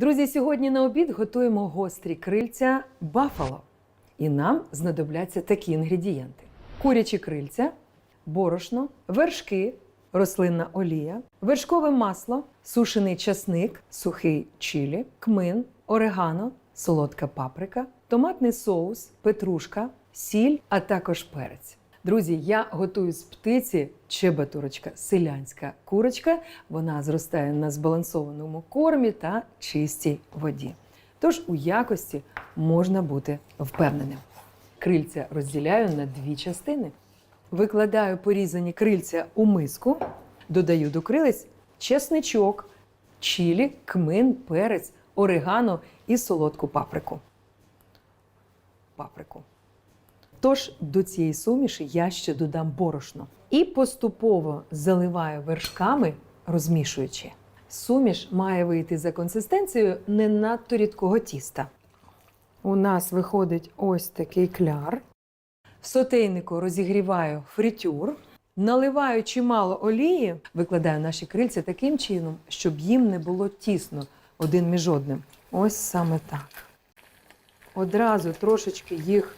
Друзі, сьогодні на обід готуємо гострі крильця бафало. І нам знадобляться такі інгредієнти: курячі крильця, борошно, вершки, рослинна олія, вершкове масло, сушений часник, сухий чилі, кмин, орегано, солодка паприка, томатний соус, петрушка, сіль, а також перець. Друзі, я готую з птиці чебатурочка, селянська курочка. Вона зростає на збалансованому кормі та чистій воді. Тож у якості можна бути впевненим. Крильця розділяю на дві частини. Викладаю порізані крильця у миску, додаю до крилець чесничок, чілі, кмин, перець, орегано і солодку паприку. Паприку. Тож до цієї суміші я ще додам борошно і поступово заливаю вершками, розмішуючи. Суміш має вийти за консистенцією не надто рідкого тіста. У нас виходить ось такий кляр. В сотейнику розігріваю фритюр, наливаю чимало олії, викладаю наші крильця таким чином, щоб їм не було тісно один між одним. Ось саме так. Одразу трошечки їх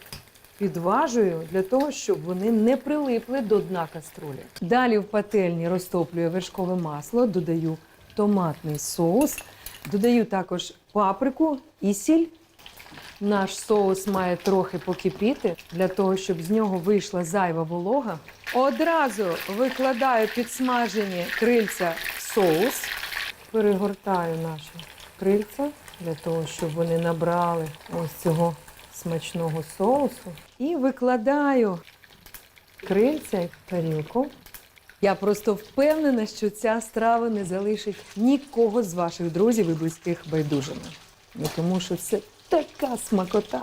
підважую для того, щоб вони не прилипли до дна каструлі. Далі в пательні розтоплюю вершкове масло, додаю томатний соус, додаю також паприку і сіль. Наш соус має трохи покипіти для того, щоб з нього вийшла зайва волога. Одразу викладаю підсмажені крильця в соус, перегортаю наші крильця для того, щоб вони набрали ось цього смачного соусу. І викладаю крильця в тарілку. Я просто впевнена, що ця страва не залишить нікого з ваших друзів і близьких байдужими. Ну, тому що це така смакота.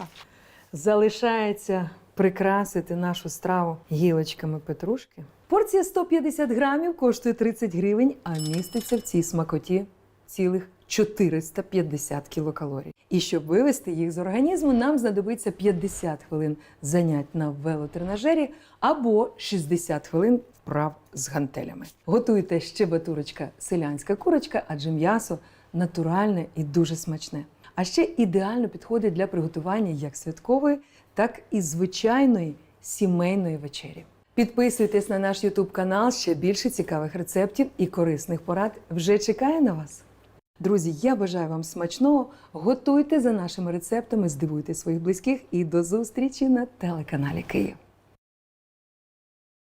Залишається прикрасити нашу страву гілочками петрушки. Порція 150 грамів коштує 30 гривень, а міститься в цій смакоті цілих 450 кілокалорій. І щоб вивести їх з організму, нам знадобиться 50 хвилин занять на велотренажері або 60 хвилин вправ з гантелями. Готуйте щебетурочка селянська курочка, адже м'ясо натуральне і дуже смачне. А ще ідеально підходить для приготування як святкової, так і звичайної сімейної вечері. Підписуйтесь на наш YouTube канал, ще більше цікавих рецептів і корисних порад вже чекає на вас. Друзі, я бажаю вам смачного. Готуйте за нашими рецептами, здивуйте своїх близьких і до зустрічі на телеканалі Київ.